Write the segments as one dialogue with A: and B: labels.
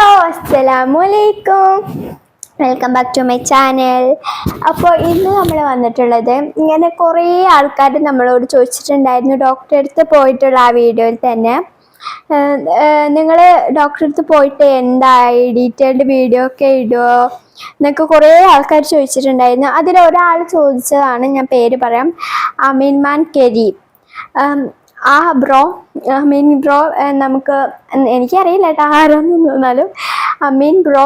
A: Hello അസ്സലാമലൈക്കും welcome back to my channel. അപ്പോൾ ഇന്ന് നമ്മൾ വന്നിട്ടുള്ളത് ഇങ്ങനെ കുറേ ആൾക്കാർ നമ്മളോട് ചോദിച്ചിട്ടുണ്ടായിരുന്നു. ഡോക്ടറെ അടുത്ത് പോയിട്ടുള്ള ആ വീഡിയോയിൽ തന്നെ. നിങ്ങൾ ഡോക്ടറെ അടുത്ത് പോയിട്ട് എന്തായി? ഡീറ്റെയിൽഡ് വീഡിയോ ഒക്കെ ഇടുമോ എന്നൊക്കെ കുറേ ആൾക്കാർ ചോദിച്ചിട്ടുണ്ടായിരുന്നു. അതിൽ ഒരാൾ ചോദിച്ചതാണ് ഞാൻ പേര് പറയാം. അമീൻമാൻ കെരി. ആ ബ്രോ മെയിൻ ബ്രോ നമുക്ക് എനിക്കറിയില്ല കേട്ടോ ആരാന്ന് തോന്നാലും ആ മെയിൻ ബ്രോ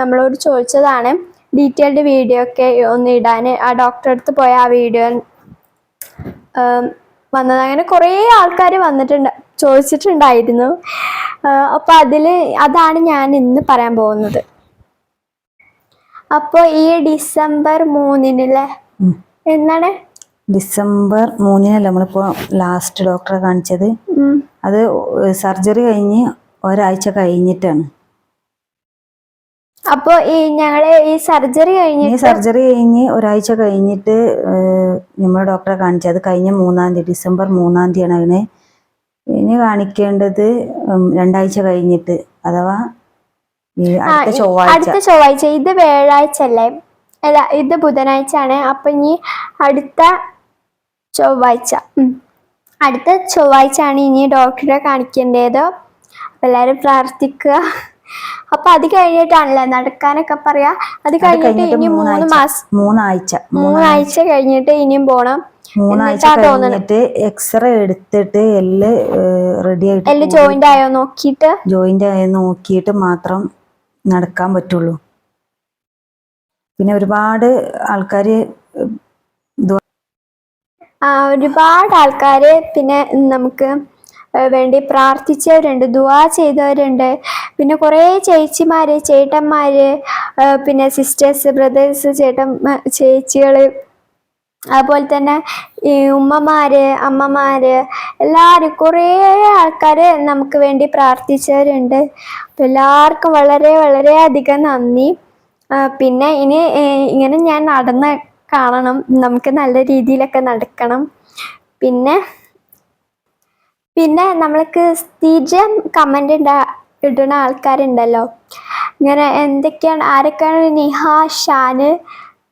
A: നമ്മളോട് ചോദിച്ചതാണ് ഡീറ്റെയിൽഡ് വീഡിയോ ഒക്കെ ഒന്ന് ഇടാൻ ആ ഡോക്ടറെ അടുത്ത് പോയ ആ വീഡിയോ വന്നത്. അങ്ങനെ കുറേ ആൾക്കാർ വന്നിട്ടുണ്ട് ചോദിച്ചിട്ടുണ്ടായിരുന്നു. അപ്പോൾ അതിൽ അതാണ് ഞാൻ ഇന്ന് പറയാൻ പോകുന്നത്. അപ്പോൾ ഈ ഡിസംബർ മൂന്നിനല്ലേ
B: ഉം. ഡിസംബർ മൂന്നിനല്ല നമ്മളിപ്പോ ലാസ്റ്റ് ഡോക്ടറെ കാണിച്ചത്? അത് സർജറി കഴിഞ്ഞ് ഒരാഴ്ച കഴിഞ്ഞിട്ടാണ്.
A: അപ്പോൾ ഈ ഞങ്ങളെ ഈ സർജറി
B: ഈ സർജറി കഴിഞ്ഞ് ഒരാഴ്ച കഴിഞ്ഞിട്ട് നമ്മൾ ഡോക്ടറെ കാണിച്ചത്. കഴിഞ്ഞ മൂന്നാം തീയതി ഡിസംബർ മൂന്നാം തീയതിയാണ് അതിനെ ഇനി കാണിക്കേണ്ടത് രണ്ടാഴ്ച കഴിഞ്ഞിട്ട് അഥവാ അടുത്ത ചൊവ്വാഴ്ച.
A: അടുത്ത ചൊവ്വാഴ്ച ഇത് വ്യാഴാഴ്ച അല്ലേ? അല്ല ഇത് ബുധനാഴ്ച ആണ് അപ്പൊ ഇനി അടുത്ത ചൊവ്വാഴ്ച. അടുത്ത ചൊവ്വാഴ്ച ആണ് ഇനി ഡോക്ടറെ കാണിക്കേണ്ടത്. അപ്പം എല്ലാവരും പ്രാർത്ഥിക്കുക. അപ്പൊ അത് കഴിഞ്ഞിട്ടാണല്ലേ നടക്കാനൊക്കെ പറയാ? അത് കഴിഞ്ഞിട്ട് ഇനി മൂന്ന്. മാസം
B: മൂന്നാഴ്ച.
A: മൂന്നാഴ്ച കഴിഞ്ഞിട്ട് ഇനിയും പോണം.
B: മൂന്നാഴ്ച കഴിഞ്ഞിട്ട് എക്സ്റേ എടുത്തിട്ട് എല്ല് റെഡി ആയിട്ട്
A: എല്ല് ജോയിന്റ് ആയോ നോക്കിയിട്ട്?
B: ജോയിന്റ് ആയോ നോക്കിയിട്ട് മാത്രം നടക്കാൻ പറ്റുള്ളൂ. പിന്നെ ഒരുപാട് ആൾക്കാർ
A: ഒരുപാട് ആൾക്കാര് പിന്നെ നമുക്ക് വേണ്ടി പ്രാർത്ഥിച്ചവരുണ്ട് ദുവാ ചെയ്തവരുണ്ട്. പിന്നെ കുറേ ചേച്ചിമാര് ചേട്ടന്മാര് ഏ, പിന്നെ സിസ്റ്റേഴ്സ് ബ്രദേഴ്സ് ചേട്ടൻ ചേച്ചികൾ അതുപോലെ തന്നെ ഈ ഉമ്മമാര് അമ്മമാര് എല്ലാവരും കുറേ ആൾക്കാർ നമുക്ക് വേണ്ടി പ്രാർത്ഥിച്ചവരുണ്ട്. അപ്പം എല്ലാവർക്കും വളരെ വളരെ അധികം നന്ദി. പിന്നെ ഇനി ഇങ്ങനെ ഞാൻ നടന്ന് കാണണം. നമുക്ക് നല്ല രീതിയിലൊക്കെ നടക്കണം. പിന്നെ പിന്നെ നമ്മൾക്ക് സ്ഥിരം കമന്റ് ഉണ്ടാ ഇടുന്ന ആൾക്കാരുണ്ടല്ലോ. ഇങ്ങനെ എന്തൊക്കെയാണ് ആരൊക്കെയാണ് നിഹ ഷാന്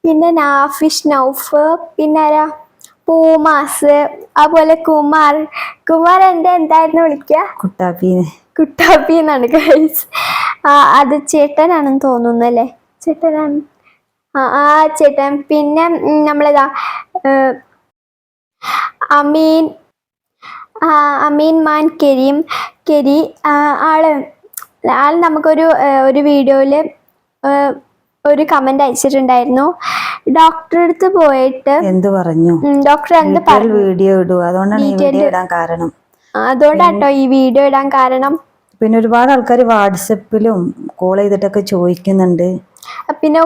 A: പിന്നെ നാഫിഷ് നൗഫ് പിന്നെ ആരാ? പൂമാസ് അതുപോലെ കുമാർ. കുമാർ എന്റെ എന്തായിരുന്നു വിളിക്കുക
B: കുട്ടാപ്പി.
A: കുട്ടാപ്പി എന്നാണ് ആ അത് ചേട്ടനാണെന്ന് തോന്നുന്നു അല്ലേ? ചേട്ടനാണ്. ആ ചേട്ടൻ. പിന്നെ നമ്മളിതാ അമീൻ ആ, അമീൻ മാൻ കരീം കെരി ആൾ ആൾ ആൾ നമുക്കൊരു ഒരു വീഡിയോയിൽ ഒരു കമന്റ് അയച്ചിട്ടുണ്ടായിരുന്നു. ഡോക്ടറെ അടുത്ത് പോയിട്ട്
B: എന്ത് പറഞ്ഞു?
A: ഡോക്ടർ എന്ത് പറഞ്ഞു.
B: വീഡിയോ ഇടുക അതുകൊണ്ടാണ് ഇടാൻ കാരണം.
A: അതുകൊണ്ടാട്ടോ ഈ വീഡിയോ ഇടാൻ കാരണം.
B: പിന്നെ ഒരുപാട് ആൾക്കാർ വാട്സപ്പിലും കോൾ ചെയ്തിട്ടൊക്കെ ചോദിക്കുന്നുണ്ട്.
A: പിന്നെ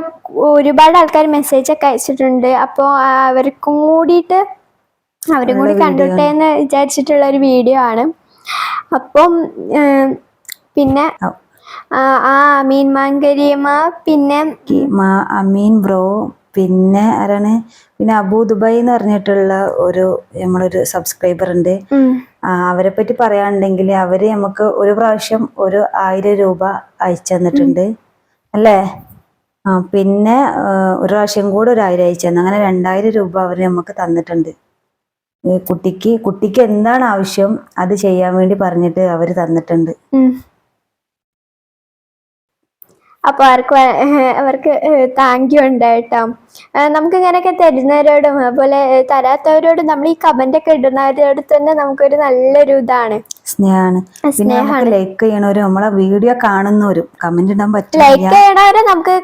A: ഒരുപാട് ആൾക്കാർ മെസ്സേജ് ഒക്കെ അയച്ചിട്ടുണ്ട്. അപ്പോൾ അവർക്കും കൂടിയിട്ട് അവരും കൂടി കണ്ടിട്ടേ എന്ന് വിചാരിച്ചിട്ടുള്ള ഒരു വീഡിയോ ആണ്. അപ്പം പിന്നെ
B: ആ-
A: അമീൻ മാങ്കരിയമ്മ പിന്നെ
B: അമീൻ ബ്രോ പിന്നെ ആരാണ്? പിന്നെ അബു ദുബായ് എന്ന് പറഞ്ഞിട്ടുള്ള ഒരു നമ്മളൊരു സബ്സ്ക്രൈബർ ഉണ്ട്. അവരെ പറ്റി പറയാണെങ്കിൽ അവർ നമുക്ക് ഒരു പ്രാവശ്യം ഒരു ആയിരം രൂപ അയച്ചു തന്നിട്ടുണ്ട്. അല്ലേ? ആ പിന്നെ ഒരു പ്രാവശ്യം കൂടെ ഒരു ആയിരം അയച്ചു തന്നു. അങ്ങനെ രണ്ടായിരം രൂപ അവർ നമുക്ക് തന്നിട്ടുണ്ട്. കുട്ടിക്ക് കുട്ടിക്ക് എന്താണ് ആവശ്യം അത് ചെയ്യാൻ വേണ്ടി പറഞ്ഞിട്ട് അവർ തന്നിട്ടുണ്ട്.
A: അപ്പോൾ അവർക്ക് അവർക്ക് താങ്ക് യു ഉണ്ട് കേട്ടോ. നമുക്ക് ഇങ്ങനെയൊക്കെ തരുന്നവരോടും അതുപോലെ തരാത്തവരോടും നമ്മൾ ഈ കമന്റ് ഒക്കെ ഇടുന്നവരോട് തന്നെ നമുക്കൊരു നല്ലൊരു ഇതാണ്.
B: സ്നേഹമാണ് സ്നേഹമാണ് ലൈക്ക് ചെയ്യണവരും നമ്മളെ വീഡിയോ കാണുന്നവരും കമന്റ് ഇടാൻ പറ്റില്ല.
A: ലൈക്ക് ചെയ്യണവരെ നമുക്ക്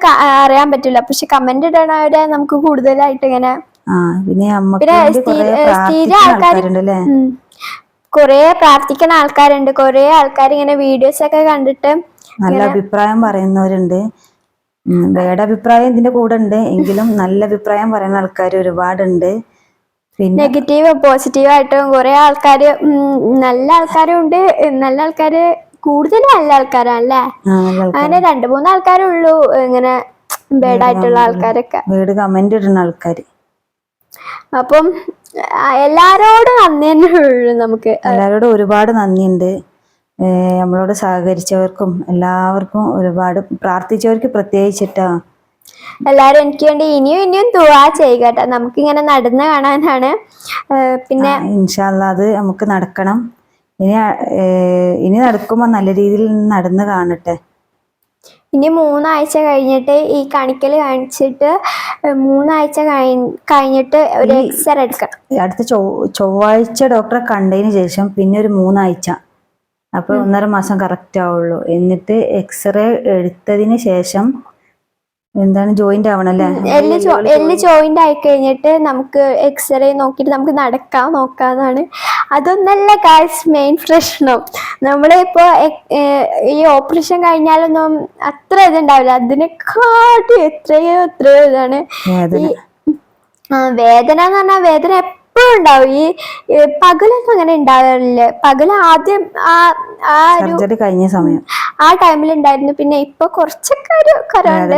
A: അറിയാൻ പറ്റില്ല. പക്ഷെ കമന്റ് ഇടണവരെ നമുക്ക് കൂടുതലായിട്ട് ഇങ്ങനെ
B: പിന്നെ
A: ആൾക്കാരുണ്ടല്ലേ.
B: കുറേ പ്രാർത്ഥിക്കുന്ന ആൾക്കാരുണ്ട്
A: കുറേ ആൾക്കാർ ഇങ്ങനെ വീഡിയോസ് ഒക്കെ കണ്ടിട്ട്
B: നല്ല അഭിപ്രായം പറയുന്നവരുണ്ട്. വേട അഭിപ്രായം ഇതിന്റെ കൂടെ ഉണ്ട്. എങ്കിലും നല്ല അഭിപ്രായം പറയുന്ന ആൾക്കാർ ഒരുപാടുണ്ട്. പിന്നെ
A: നെഗറ്റീവ് പോസിറ്റീവ് ആയിട്ടും കുറെ ആൾക്കാർ നല്ല ആൾക്കാരും ഉണ്ട്. നല്ല ആൾക്കാര് കൂടുതൽ നല്ല
B: ആൾക്കാരാണ്. അല്ലേ
A: അങ്ങനെ രണ്ടു മൂന്ന് ആൾക്കാരേ ഉള്ളൂ. ഇങ്ങനെ ബേഡ് ആയിട്ടുള്ള ആൾക്കാരൊക്കെ.
B: വീട് കമന്റ് ഇടുന്ന ആൾക്കാർ
A: അപ്പം എല്ലാരോടും നന്ദി തന്നെ ഉള്ളു നമുക്ക്.
B: എല്ലാരോടും ഒരുപാട് നന്ദിയുണ്ട്. നമ്മളോട് സഹകരിച്ചവർക്കും എല്ലാവർക്കും ഒരുപാട് പ്രാർത്ഥിച്ചവർക്ക് പ്രത്യേകിച്ചിട്ടാ.
A: എല്ലാരും എനിക്ക് വേണ്ടി ഇനിയും ഇനിയും ദുവാ ചെയ്യുക കേട്ടോ നമുക്കിങ്ങനെ നടന്ന് കാണാനാണ്. പിന്നെ
B: ഇൻഷാല്ല അത് നമുക്ക് നടക്കണം. ഇനി ഇനി നടക്കുമ്പോൾ നല്ല രീതിയിൽ നടന്ന് കാണട്ടെ.
A: ഇനി മൂന്നാഴ്ച കഴിഞ്ഞിട്ട് ഈ കണിക്കൽ കാണിച്ചിട്ട് മൂന്നാഴ്ച കഴിഞ്ഞിട്ട് ഒരു എക്സ്റേ എടുക്കണം.
B: അടുത്ത ചൊവ്വ ചൊവ്വാഴ്ച ഡോക്ടറെ കണ്ടതിന് ശേഷം പിന്നെ ഒരു മൂന്നാഴ്ച. അപ്പൊ ഒന്നര മാസം കറക്റ്റ് ആവുള്ളൂ. എന്നിട്ട് എക്സ്റേ എടുത്തതിന് ശേഷം എന്താണ് ജോയിന്റ് ആവണല്ലേ?
A: എല്ല് എല്ല് ജോയിന്റ് ആയി കഴിഞ്ഞിട്ട് നമുക്ക് എക്സ്റേ നോക്കിയിട്ട് നമുക്ക് നടക്കാം നോക്കാന്നാണ്. അതൊന്നല്ല ഗായ്സ് മെയിൻ പ്രശ്നം. നമ്മളിപ്പോ ഈ ഓപ്പറേഷൻ കഴിഞ്ഞാലൊന്നും അത്ര ഇതുണ്ടാവില്ല. അതിനെക്കാട്ടി എത്രയോ എത്രയോ ഇതാണ്
B: വേദന.
A: ആ, വേദന എന്ന് പറഞ്ഞാൽ വേദന എപ്പോഴും ഉണ്ടാവും ഈ പകലൊന്നും അങ്ങനെ ഉണ്ടാകാറില്ല പകൽ ആദ്യം ആ ആ ഒരു
B: കഴിഞ്ഞ സമയം.
A: ആ ടൈമിൽ ഉണ്ടായിരുന്നു. പിന്നെ ഇപ്പൊ കുറച്ചൊക്കെ ഒരു കുറവുണ്ട്.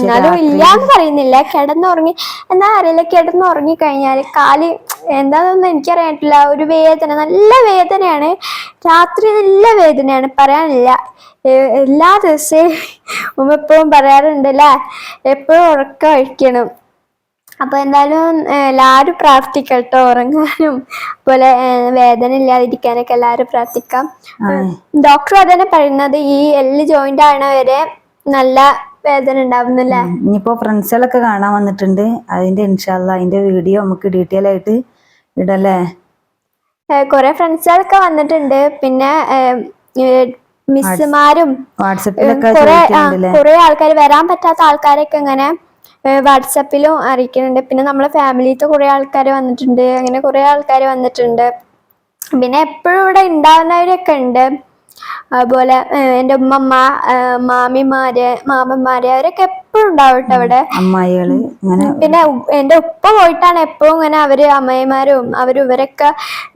A: എന്നാലും ഇല്ലാന്ന് പറയുന്നില്ല. കിടന്നുറങ്ങി എന്താ അറിയില്ല കിടന്നുറങ്ങി കഴിഞ്ഞാൽ കാൽ എന്താണെന്നൊന്നും എനിക്കറിയാനില്ല ഒരു വേദന നല്ല വേദനയാണ്. രാത്രി നല്ല വേദനയാണ്. പറയാനില്ല. എല്ലാ ദിവസവും ഉമ്മ എപ്പോഴും പറയാറുണ്ടല്ലേ? എപ്പോഴും ഉറക്കം കഴിക്കണം അപ്പൊ എന്തായാലും എല്ലാരും പ്രാർത്ഥിക്കാം പ്രാർത്ഥിക്കട്ടോ ഉറങ്ങാനും അതുപോലെ ഏ, വേദന ഇല്ലാതിരിക്കാനൊക്കെ എല്ലാരും പ്രാർത്ഥിക്കാം ഡോക്ടർ അതന്നെ പറയുന്നത് ഈ എല്ല് ജോയിന്റ് വരെ നല്ല വേദന ഉണ്ടാവുന്നല്ലേ
B: ഇനിയിപ്പോ ഫ്രണ്ട്സുകളൊക്കെ കാണാൻ വന്നിട്ടുണ്ട്. അതിന്റെ ഇൻഷാല്ല അതിന്റെ വീഡിയോ നമുക്ക് ഡീറ്റെയിൽ ആയിട്ട് ഇടല്ലേ
A: കുറെ ഫ്രണ്ട്സുകളൊക്കെ വന്നിട്ടുണ്ട്. പിന്നെ മിസ്സുമാരും കുറെ ആൾക്കാർ വരാൻ പറ്റാത്ത ആൾക്കാരൊക്കെ ഇങ്ങനെ വാട്സപ്പിലും അറിയിക്കുന്നുണ്ട്. പിന്നെ നമ്മളെ ഫാമിലിത്തെ കുറേ ആൾക്കാർ വന്നിട്ടുണ്ട്. അങ്ങനെ കുറേ ആൾക്കാർ വന്നിട്ടുണ്ട്. പിന്നെ എപ്പോഴും ഇവിടെ ഉണ്ടാവുന്നവരൊക്കെ ഉണ്ട്. അതുപോലെ എന്റെ ഉമ്മമ്മ മാമിമാര് മാമന്മാര് അവരൊക്കെ എപ്പോഴും ഉണ്ടാവട്ടെ അവിടെ?
B: അമ്മായികൾ
A: പിന്നെ എന്റെ ഉപ്പ പോയിട്ടാണ് എപ്പോഴും ഇങ്ങനെ അവർ അമ്മയമാരും അവരും ഇവരൊക്കെ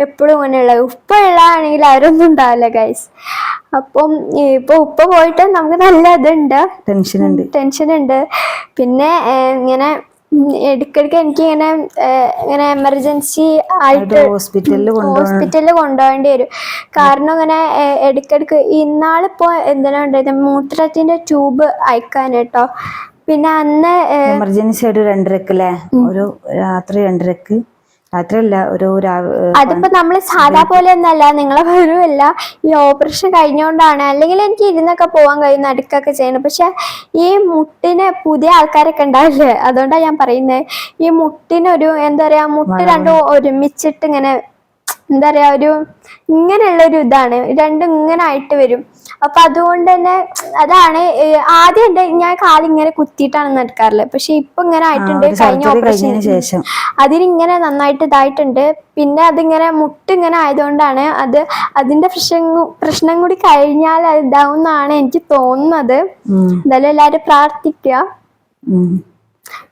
A: എപ്പോഴും ഇങ്ങനെ ഉള്ളത് ഉപ്പ ഉള്ളതാണെങ്കിൽ അവരൊന്നും ഉണ്ടാവില്ല ഗൈസ് അപ്പം ഇപ്പൊ ഉപ്പ പോയിട്ട് നമുക്ക് നല്ല ഇതുണ്ട്.
B: ടെൻഷൻ ഉണ്ട്.
A: ടെൻഷൻ ഉണ്ട്. പിന്നെ ഇങ്ങനെ ഇടയ്ക്കിടയ്ക്ക് എനിക്ക് ഇങ്ങനെ ഇങ്ങനെ എമർജൻസി ആയിട്ട്
B: ഹോസ്പിറ്റലിൽ
A: ഹോസ്പിറ്റലിൽ കൊണ്ടുപോകേണ്ടി വരും. കാരണം ഇങ്ങനെ ഇടയ്ക്കിടയ്ക്ക് ഇന്നാളിപ്പോ എന്തിനാ ഉണ്ടായത്? മൂത്രത്തിന്റെ ട്യൂബ് അയക്കാൻ കേട്ടോ പിന്നെ അന്ന്
B: എമർജൻസി ഒരു രണ്ടരക്ക് അല്ലേ ഒരു രാത്രി രണ്ടരക്ക് രാത്രിയല്ല ഒരു
A: അതിപ്പോ നമ്മൾ സാധാ പോലെ ഒന്നല്ല നിങ്ങളെ വരുമല്ല ഈ ഓപ്പറേഷൻ കഴിഞ്ഞോണ്ടാണ്. അല്ലെങ്കിൽ എനിക്ക് ഇരുന്നൊക്കെ പോകാൻ കഴിയും നടുക്കൊക്കെ ചെയ്യണം. പക്ഷെ ഈ മുട്ടിന് പുതിയ ആൾക്കാരൊക്കെ ഉണ്ടാവില്ലേ? അതുകൊണ്ടാണ് ഞാൻ പറയുന്നത് ഈ മുട്ടിനൊരു എന്താ പറയാ മുട്ട് രണ്ടും ഒരുമിച്ചിട്ട് ഇങ്ങനെ എന്താ പറയാ ഒരു ഇങ്ങനെയുള്ള ഒരു ഇതാണ്. രണ്ടും ഇങ്ങനെ ആയിട്ട് വരും. അപ്പൊ അതുകൊണ്ട് തന്നെ അതാണ് ആദ്യം എന്റെ ഞാൻ കാലിങ്ങനെ കുത്തിയിട്ടാണ് നടക്കാറുള്ളത്. പക്ഷെ ഇപ്പൊ ഇങ്ങനെ ആയിട്ടുണ്ട്. കഴിഞ്ഞ ഓപ്പറേഷൻ
B: ശേഷം.
A: അതിനിങ്ങനെ നന്നായിട്ട് ഇതായിട്ടുണ്ട്. പിന്നെ അതിങ്ങനെ മുട്ട് ഇങ്ങനെ ആയതുകൊണ്ടാണ് അത് അതിന്റെ പ്രശ്നം പ്രശ്നം കൂടി കഴിഞ്ഞാൽ അത് ഇതാവും എന്നാണ് എനിക്ക് തോന്നുന്നത്. എന്തായാലും എല്ലാരും പ്രാർത്ഥിക്കുക.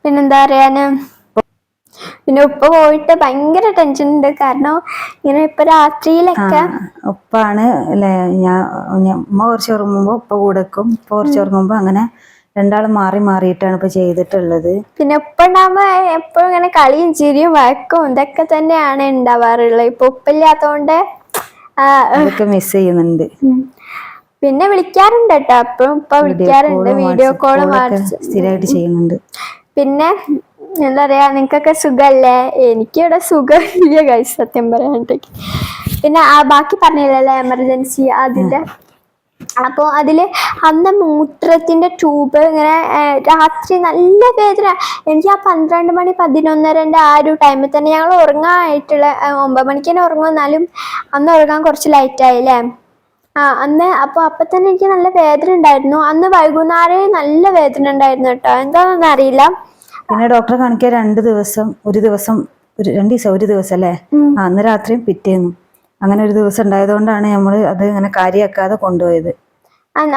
A: പിന്നെന്താ പറയാന്? പിന്നെ ഉപ്പ പോയിട്ട് ഭയങ്കര ടെൻഷൻ ഉണ്ട്. കാരണം ഇങ്ങനെ ഇപ്പൊ രാത്രിയിലൊക്കെ
B: ഉപ്പാണ് അല്ലെ ഞാൻ ഉമ്മ കുറച്ച് ഉറങ്ങുമ്പോ ഉപ്പ കൂടെ വെക്കും. ഉപ്പ കുറച്ച് ഉറങ്ങുമ്പോ അങ്ങനെ രണ്ടാളും മാറി മാറിയിട്ടാണ് ഇപ്പൊ ചെയ്തിട്ടുള്ളത്.
A: പിന്നെ ഉപ്പ ഉണ്ടാകുമ്പോ എപ്പോഴും ഇങ്ങനെ കളിയും ചിരിയും വഴക്കും ഇതൊക്കെ തന്നെയാണ് ഉണ്ടാവാറുള്ളത്. ഇപ്പൊ ഉപ്പില്ലാത്തോണ്ട്
B: അതൊക്കെ മിസ് ചെയ്യുന്നുണ്ട്.
A: പിന്നെ വിളിക്കാറുണ്ട് കേട്ടോ. അപ്പഴും ഇപ്പൊ വിളിക്കാറുണ്ട്. വീഡിയോ കോളും വാട്സപ്പ്
B: സ്ഥിരമായിട്ട് ചെയ്യുന്നുണ്ട്.
A: പിന്നെ എന്താ പറയാ നിങ്ങൾക്കൊക്കെ സുഖല്ലേ? എനിക്കിവിടെ സുഖമില്ല കൈസ് സത്യം പറയാനായിട്ട് പിന്നെ ആ ബാക്കി പറഞ്ഞില്ലല്ലേ എമർജൻസി അതിന്റെ അപ്പോൾ അതിൽ അന്ന് മൂത്രത്തിന്റെ ട്യൂബ് ഇങ്ങനെ രാത്രി നല്ല വേദന. എനിക്ക് ആ പന്ത്രണ്ട് മണി പതിനൊന്നരന്റെ ആ ഒരു ടൈമിൽ തന്നെ ഞങ്ങൾ ഉറങ്ങാനായിട്ടുള്ള ഒമ്പത് മണിക്ക് തന്നെ ഉറങ്ങും. എന്നാലും അന്ന് ഉറങ്ങാൻ കുറച്ച് ലൈറ്റ് ആയില്ലേ ആ അന്ന് അപ്പോൾ അപ്പം തന്നെ എനിക്ക് നല്ല വേദന ഉണ്ടായിരുന്നു. അന്ന് വൈകുന്നേരം നല്ല വേദന ഉണ്ടായിരുന്നു കേട്ടോ. എന്താണെന്ന് അറിയില്ല.
B: പിന്നെ ഡോക്ടറെ കാണിക്കാൻ രണ്ട് ദിവസം ഒരു ദിവസം ഒരു രണ്ട് ദിവസം ഒരു ദിവസം അല്ലേ? ആ, അന്ന് രാത്രിയും പിറ്റേന്നു. അങ്ങനെ ഒരു ദിവസം ഉണ്ടായതുകൊണ്ടാണ് നമ്മൾ അത് ഇങ്ങനെ കാര്യമാക്കാതെ കൊണ്ടുപോയത്.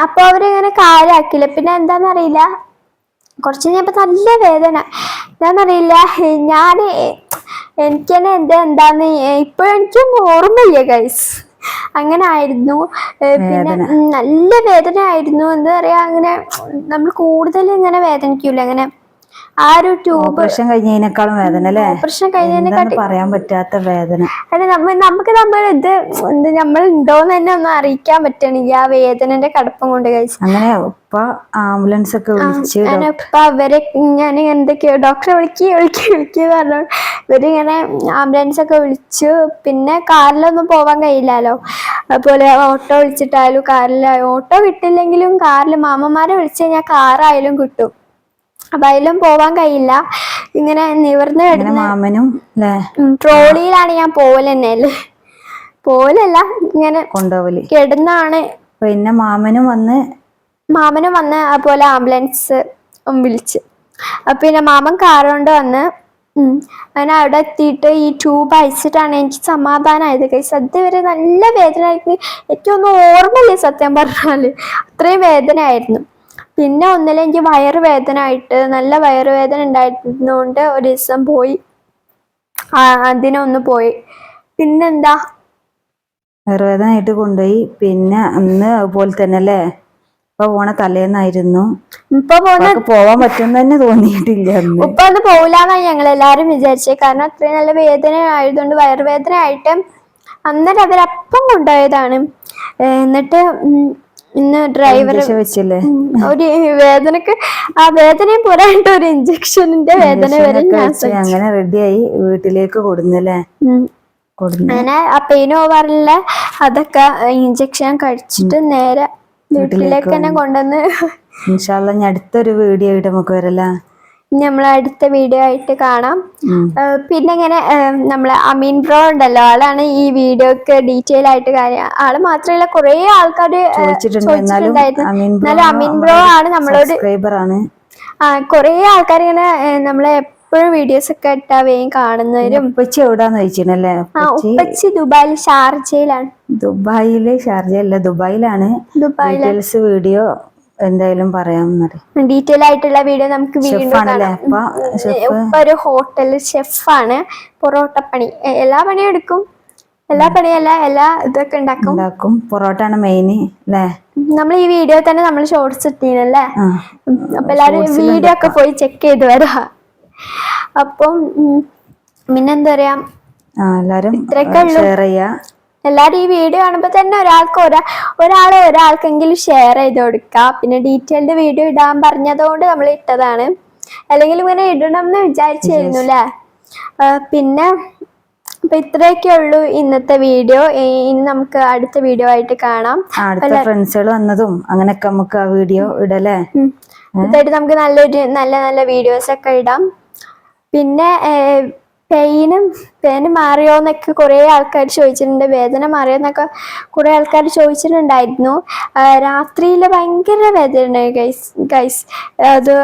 A: അപ്പൊ അവരിങ്ങനെ കാര്യാക്കില്ല പിന്നെ എന്താന്നറിയില്ല? കുറച്ച് കഴിഞ്ഞപ്പോ നല്ല വേദന. എന്താന്നറിയില്ല? ഞാൻ എനിക്ക് തന്നെ എന്താ എന്താന്ന് ഇപ്പോഴും എനിക്കൊന്നും ഓർമ്മയില്ല ഗൈസ് അങ്ങനെ ആയിരുന്നു. പിന്നെ നല്ല വേദന ആയിരുന്നു. എന്താ പറയാ അങ്ങനെ നമ്മൾ കൂടുതൽ ഇങ്ങനെ വേദനിക്കൂല. അങ്ങനെ ആ ഒരു ട്യൂബ്
B: ഓപ്പറേഷൻ കഴിഞ്ഞതിനേക്കാളും വേദന അല്ലേ?
A: ഓപ്പറേഷൻ കഴിഞ്ഞതിനെക്കാട്ടി
B: പറയാൻ പറ്റാത്ത വേദന.
A: നമ്മ നമുക്ക് നമ്മൾ ഇത് നമ്മൾ ഉണ്ടോന്ന് തന്നെ ഒന്നും അറിയിക്കാൻ പറ്റണില്ല. ആ വേദനന്റെ കടപ്പം കൊണ്ട് കഴിച്ചു.
B: അങ്ങനെ ഉപ്പ ആംബുലൻസ് ഒക്കെ വിളിച്ച്
A: ഉപ്പ അവരെ ഞാൻ എന്തൊക്കെയോ ഡോക്ടറെ വിളിക്കി വിളിക്കി വിളിക്കി പറഞ്ഞു. ഇവരിങ്ങനെ ആംബുലൻസ് ഒക്കെ വിളിച്ചു. പിന്നെ കാറിലൊന്നും പോവാൻ കഴിയില്ലല്ലോ അതുപോലെ ഓട്ടോ വിളിച്ചിട്ടായാലും കാറിൽ ഓട്ടോ കിട്ടില്ലെങ്കിലും കാറിൽ മാമന്മാരെ വിളിച്ചു കഴിഞ്ഞാൽ കാറായാലും കിട്ടും. അപ്പൊ അതിലും പോവാൻ കഴിയില്ല. ഇങ്ങനെ നിവർന്ന് കിടന്ന്
B: മാമനും
A: ട്രോളിയിലാണ് ഞാൻ പോവലെന്നെ പോവലല്ല ഇങ്ങനെ
B: കൊണ്ടുപോവൽ
A: കിടന്നാണ്.
B: പിന്നെ മാമനും വന്ന്
A: മാമനും വന്ന് അതുപോലെ ആംബുലൻസ് വിളിച്ച്. അപ്പൊ പിന്നെ മാമൻ കാറുകൊണ്ട് വന്ന് അങ്ങനെ അവിടെ എത്തിയിട്ട് ഈ ട്യൂബ് അയച്ചിട്ടാണ് എനിക്ക് സമാധാനമായത് കൈസ് അതുവരെ നല്ല വേദന ആയിരുന്നു എനിക്കൊന്നും ഓർമ്മയില്ല സത്യം പറഞ്ഞാൽ. അത്രയും വേദന ആയിരുന്നു പിന്നെ ഒന്നില്ല എനിക്ക് വയറുവേദന ആയിട്ട് നല്ല വയറുവേദന ഉണ്ടായിരുന്നോണ്ട് ഒരു ദിവസം പോയി. അതിനൊന്ന് പോയി. പിന്നെന്താ?
B: വയറുവേദന ആയിട്ട് കൊണ്ടുപോയി. പിന്നെ അന്ന് അതുപോലെ തന്നെ അല്ലേ ഇപ്പൊ പോണ തലേന്നായിരുന്നു.
A: ഇപ്പൊ
B: പോണ പോവാൻ പറ്റും തന്നെ തോന്നിയിട്ടില്ല അന്ന്.
A: ഉപ്പ അത് പോകില്ലാന്നാണ് ഞങ്ങൾ എല്ലാരും വിചാരിച്ചത്. കാരണം അത്രയും നല്ല വേദന ആയതുകൊണ്ട് വയറുവേദന ആയിട്ട് അന്നേരം അവരപ്പം കൊണ്ടുപോയതാണ്. എന്നിട്ട് ഇന്ന് ഡ്രൈവർ
B: വെച്ചില്ലേ?
A: ഒരു വേദനക്ക് ആ വേദനയും പോരാണ്ട് ഒരു ഇഞ്ചക്ഷനിന്റെ വേദന വരെ
B: അങ്ങനെ റെഡിയായി വീട്ടിലേക്ക് കൊടുന്നല്ലേ
A: അങ്ങനെ ആ പെയിൻ ഓവറിലെ അതൊക്കെ ഇഞ്ചക്ഷൻ കഴിച്ചിട്ട് നേരെ വീട്ടിലേക്ക് തന്നെ കൊണ്ടുവന്ന്
B: ഇൻഷാല്ല ഞാൻ അടുത്തൊരു വീഡിയോ ആയിട്ട് നമുക്ക് വരല്ല
A: നമ്മൾ അടുത്ത വീഡിയോ ആയിട്ട് കാണാം. പിന്നെ ഇങ്ങനെ നമ്മളെ അമീൻ ബ്രോ ഉണ്ടല്ലോ ആളാണ് ഈ വീഡിയോക്ക് ഡീറ്റെയിൽ ആയിട്ട് കാര്യം ആൾ മാത്രമല്ല കുറെ ആൾക്കാർ
B: എന്നാലും അമീൻ
A: ബ്രോ ആണ് നമ്മളോട് ആ കുറെ ആൾക്കാർ ഇങ്ങനെ നമ്മളെ എപ്പോഴും വീഡിയോസ് ഒക്കെ ഇട്ടാ വേഗം കാണുന്നവരും.
B: ഉപ്പച്ചി എവിടാന്ന് ചോദിച്ചിട്ടല്ലേ ഉപ്പച്ചി
A: ദുബായിൽ ഷാർജയിലാണ്.
B: ദുബായിൽ ഷാർജയല്ല ദുബായിലാണ്
A: ദുബായിൽ
B: വീഡിയോ എന്തായാലും പറയാമെന്നറിയാം
A: ഡീറ്റെയിൽ ആയിട്ടുള്ള വീഡിയോ നമുക്ക് വീണ്ടും ഒരു ഹോട്ടലിൽ ഷെഫാണ് പൊറോട്ട പണി എല്ലാ പണിയും എടുക്കും. എല്ലാ പണിയല്ല എല്ലാ ഇതൊക്കെ ഉണ്ടാക്കും.
B: ഉണ്ടാക്കും. പൊറോട്ട ആണ് മെയിൻ അല്ലേ
A: നമ്മൾ ഈ വീഡിയോ തന്നെ നമ്മൾ ഷോർട്സ് ഇട്ടീനല്ലേ. അപ്പൊ എല്ലാരും വീഡിയോ ഒക്കെ പോയി ചെക്ക് ചെയ്ത് വരാ. അപ്പം പിന്നെന്താ പറയാ?
B: എല്ലാരും
A: ഇത്രയൊക്കെ എല്ലാരും ഈ വീഡിയോ കാണുമ്പോൾ തന്നെ ഒരാൾക്ക് ഒരാ ഒരാൾ ഒരാൾക്കെങ്കിലും ഷെയർ ചെയ്ത് കൊടുക്കുക പിന്നെ ഡീറ്റെയിൽഡ് വീഡിയോ ഇടാൻ പറഞ്ഞതുകൊണ്ട് നമ്മൾ ഇട്ടതാണ്. അല്ലെങ്കിൽ ഇങ്ങനെ ഇടണം എന്ന് വിചാരിച്ചായിരുന്നു അല്ലേ പിന്നെ അപ്പൊ ഇത്രയൊക്കെ ഉള്ളൂ ഇന്നത്തെ വീഡിയോ ഇനി നമുക്ക് അടുത്ത വീഡിയോ ആയിട്ട് കാണാം.
B: അടുത്ത ഫ്രണ്ട്സുകൾ വന്നതും അങ്ങനെയൊക്കെ നമുക്ക് ആ വീഡിയോ ഇടല്ലേ.
A: ഇതായിട്ട് നമുക്ക് നല്ലൊരു നല്ല നല്ല വീഡിയോസ് ഒക്കെ ഇടാം. പിന്നെ പെയിനും പെയിന് മാറിയോന്നൊക്കെ കുറേ ആൾക്കാർ ചോദിച്ചിട്ടുണ്ട്. വേദന മാറിയോ എന്നൊക്കെ കുറേ ആൾക്കാർ ചോദിച്ചിട്ടുണ്ടായിരുന്നു. രാത്രിയിൽ ഭയങ്കര വേദന ഗൈസ് ഗൈസ് അത്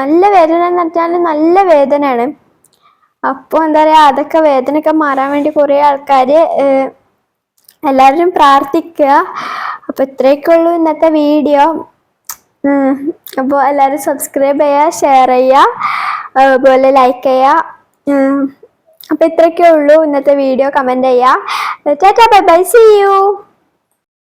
A: നല്ല വേദന എന്ന് പറഞ്ഞാൽ നല്ല വേദനയാണ്. അപ്പോൾ എന്താ പറയുക അതൊക്കെ വേദനയൊക്കെ മാറാൻ വേണ്ടി കുറേ ആൾക്കാർ എല്ലാവരും പ്രാർത്ഥിക്കുക. അപ്പോൾ ഇത്രയൊക്കെ ഉള്ളൂ ഇന്നത്തെ വീഡിയോ. അപ്പോൾ എല്ലാവരും സബ്സ്ക്രൈബ് ചെയ്യുക ഷെയർ ചെയ്യുക. അതുപോലെ ലൈക്ക് ചെയ്യുക. അപ്പോൾ ഇത്രയൊക്കെ ഉള്ളൂ. ഇന്നത്തെ വീഡിയോ കമന്റ് ചെയ്യുക tata bye bye see you